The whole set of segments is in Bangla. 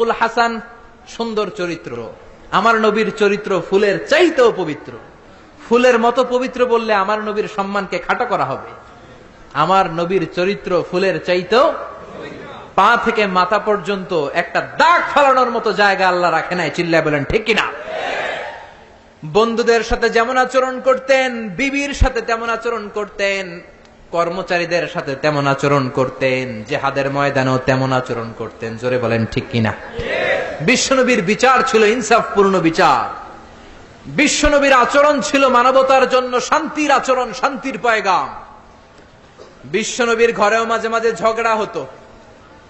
খুলুকুল হাসান সুন্দর চরিত্র। আমার নবীর চরিত্র ফুলের চাইতেও পবিত্র। ফুলের মতো পবিত্র বললে আমার নবীর সম্মানকে খাটো করা হবে। আমার নবীর চরিত্র ফুলের চাইতেও পা থেকে মাথা পর্যন্ত একটা দাগ ফেলানোর মতো জায়গা আল্লাহ রাখে নাই। চিল্লায় বলেন, ঠিক কিনা? বন্ধুদের সাথে যেমন আচরণ করতেন, বিবির সাথে তেমন আচরণ করতেন কর্মচারীদের সাথে তেমন আচরণ করতেন, জেহাদের ময়দানেও তেমন আচরণ করতেন। জোরে বলেন, ঠিক কিনা? বিশ্বনবীর বিচার ছিল ইনসাফপূর্ণ বিচার। বিশ্বনবীর আচরণ ছিল মানবতার জন্য শান্তির আচরণ, শান্তির পয়গাম। বিশ্বনবীর ঘরেও মাঝে মাঝে ঝগড়া হতো।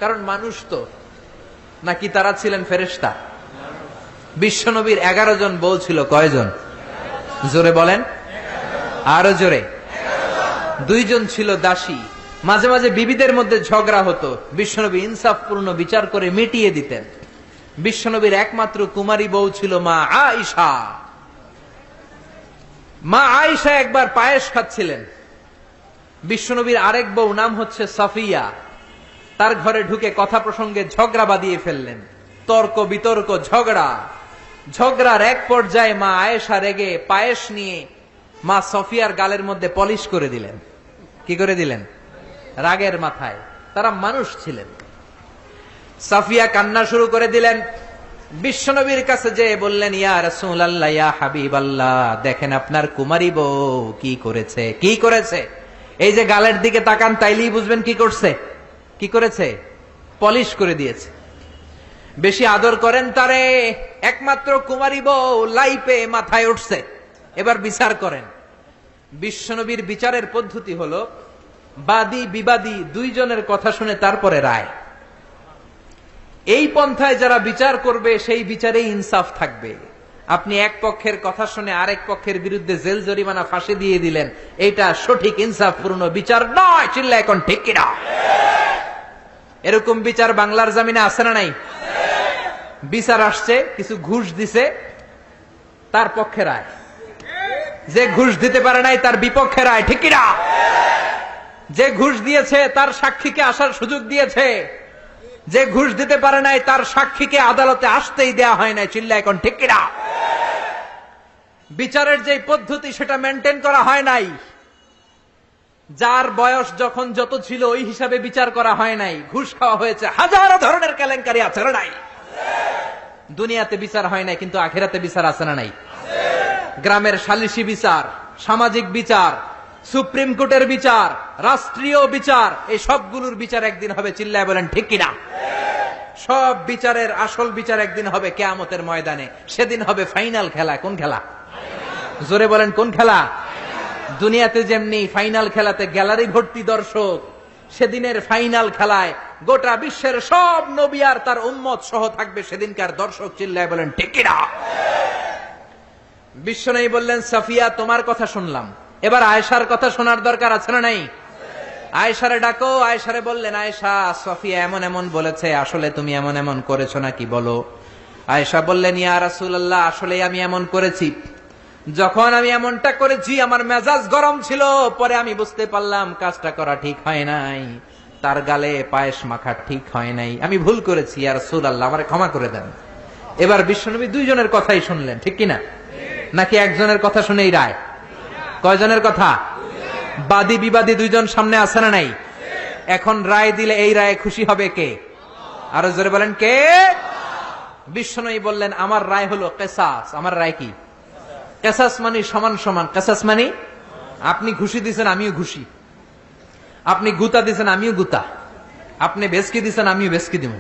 কারণ মানুষ তো, নাকি তারা ছিলেন ফেরেস্তা বিশ্বনবীর এগারো জন বউ ছিল, কয়জন? জোরে বলেন, আরও জোরে। দুইজন ছিল দাসী। মাঝে মাঝে বিবিদের মধ্যে ঝগড়া হতো। বিশ্বনবী ইনসাফপূর্ণ বিচার করে মিটিয়ে দিতেন। বিশ্বনবীর একমাত্র কুমারী বউ ছিল মা আইসা মা আয়েশা একবার পায়েস খাচ্ছিলেন। বিশ্বনবীর আরেক বউ নাম হচ্ছে সাফিয়া। তার ঘরে ঢুকে কথা প্রসঙ্গে ঝগড়া বাঁধিয়ে ফেললেন। তর্ক বিতর্ক, ঝগড়া। ঝগড়ার এক পর্যায়ে মা আয়েশা রেগে পায়েস নিয়ে মা সফিয়ার গালের মধ্যে পলিশ করে দিলেন। কি করে দিলেন? রাগের মাথায়। তারা মানুষ ছিলেন। সাফিয়া কান্না শুরু করে দিলেন। বিশ্বনবীর কাছে যে বললেন, ইয়া রাসূলুল্লাহ, ইয়া হাবিবাল্লাহ, দেখেন আপনার কুমারী বউ কি করেছে? কি করেছে? এই যে গালের দিকে তাকান, তাইলেই বুঝবেন কি করছে। কি করেছে? পলিশ করে দিয়েছে। বেশি আদর করেন তারে, একমাত্র কুমারী বউ লাইপে মাথায় উঠছে। এবার বিচার করেন। বিশ্বনবীর বিচারের পদ্ধতি হলো, বাদী, বিবাদী দুইজনের কথা শুনে তারপরে রায়। এই পন্থায় যারা বিচার করবে, সেই বিচারেই ইনসাফ থাকবে। আপনি এক পক্ষের কথা শুনে আরেক পক্ষের বিরুদ্ধে জেল জরিমানা ফাঁসি দিয়ে দিলেন, এটা সঠিক ইনসাফ ইনসাফপূর্ণ বিচার নয় চিল্লা এখন ঠিক কিনা? এরকম বিচার বাংলার জামিনে আছে না নাই? বিচার আসছে, কিছু ঘুষ দিছে, তার পক্ষে রায়। যে ঘুষ দিতে পারে নাই তার বিপক্ষে রায়, ঠিক কিনা? যে ঘুষ দিয়েছে তার সাক্ষীকে আসার সুযোগ দিয়েছে। যে ঘুষ দিতে পারে নাই তার সাক্ষীকে আদালতে আসতেই দেয়া হয় নাই, চিল্লা এখন, ঠিক কিনা? বিচারের যে পদ্ধতি সেটা মেনটেন করা হয় নাই। যার বয়স যখন যত ছিল, ওই হিসাবে বিচার করা হয় নাই। ঘুষ খাওয়া হয়েছে, হাজারো ধরনের কেলেঙ্কারি আছে নাই। দুনিয়াতে বিচার হয় নাই, কিন্তু আখেরাতে বিচার আছে না নাই? গ্রামের সালিশি বিচার, সামাজিক বিচার, সুপ্রিম কোর্টের বিচার, রাষ্ট্রীয় বিচার, এই সবগুলোর বিচার একদিন হবে, চিল্লায় বলেন, ঠিক কিনা? সব বিচারের আসল বিচার একদিন হবে, কেয়ামতের ময়দানে। সেদিন হবে ফাইনাল খেলা, কোন খেলা? জোরে বলেন, কোন খেলা? দুনিয়াতে যেমনি ফাইনাল খেলাতে গ্যালারি ভর্তি দর্শক, সেদিনের ফাইনাল খেলায় গোটা বিশ্বের সব নবী আর তার উম্মত সহ থাকবে সেদিনকার দর্শক, চিল্লায় বলেন, ঠিক কিনা? বিশ্বনয়ী বললেন, সাফিয়া, তোমার কথা শুনলাম। এবার আয়েশার কথা শোনার দরকার আছে না নাই? আয়েশারে ডাকো, আয়েশারে বললেন, আয়েশা, সফিয়া এমন এমন বলেছে, আসলে তুমি এমন এমন করেছ নাকি বলো? আয়েশা বললেন, ইয়া রাসূলুল্লাহ, আসলে আমি এমন করেছি। যখন আমি এমনটা করেছি, আমার মেজাজ গরম ছিল, পরে আমি বুঝতে পারলাম কাজটা করা ঠিক হয় নাই। তার গালে পায়েস মাখা ঠিক হয় নাই। আমি ভুল করেছি আর সুল আল্লাহ আমার ক্ষমা করে দেন। এবার বিশ্বনবী দুইজনের কথাই শুনলেন, ঠিক কিনা? নাকি একজনের কথা শুনেই রায়? কয়জনের কথা? বাদী বিবাদী দুইজন সামনে আছে না নাই? এখন রায় দিলে এই রায়ে খুশি হবে কে? আরও জোরে বলেন, কে? বিশ্বনয়ী বললেন, আমার রায় হলো কেসাস। আমার রায় কি? কেসাস মানি সমান সমান। কেসাস মানি আপনি ঘুষি দিছেন, আমিও ঘুষি। আপনি গুতা দিছেন, আমিও গুতা। আপনি বেসকি দিছেন, আমিও বেসকি দিব।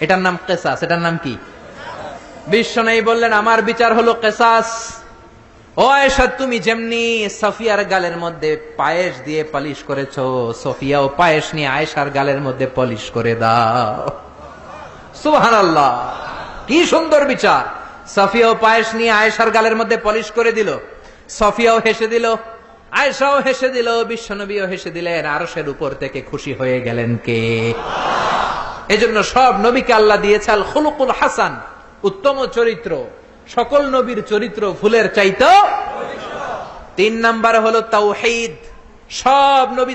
এটার নাম কেসাস। এটার নাম কি? বিশ্বনয়ী বললেন, আমার বিচার হলো কেসাস। ও আয়েশা, তুমি যেমনি সফিয়ার গালের মধ্যে পায়েস দিয়ে পালিশ করেছ, সফিয়াও পায়েস নিয়ে আয়েশার গালের মধ্যে পলিশ করে দাও। সুবহানাল্লাহ, কি সুন্দর বিচার। সফিয়াও পায়েস নিয়ে আয়েশার গালের মধ্যে পলিশ করে দিল, সফিয়াও হেসে দিল, আয়েশাও হেসে দিল বিশ্বনবীও হেসে দিলেন, আরশের উপর থেকে খুশি হয়ে গেলেন কে? এজন্য সব নবীকে আল্লাহ দিয়েছে আল খুলুকুল হাসান। উত্তম চরিত্র সকল নবীর চরিত্র ফুলের চাইতো তিন নাম্বার হলো তাও সব নবী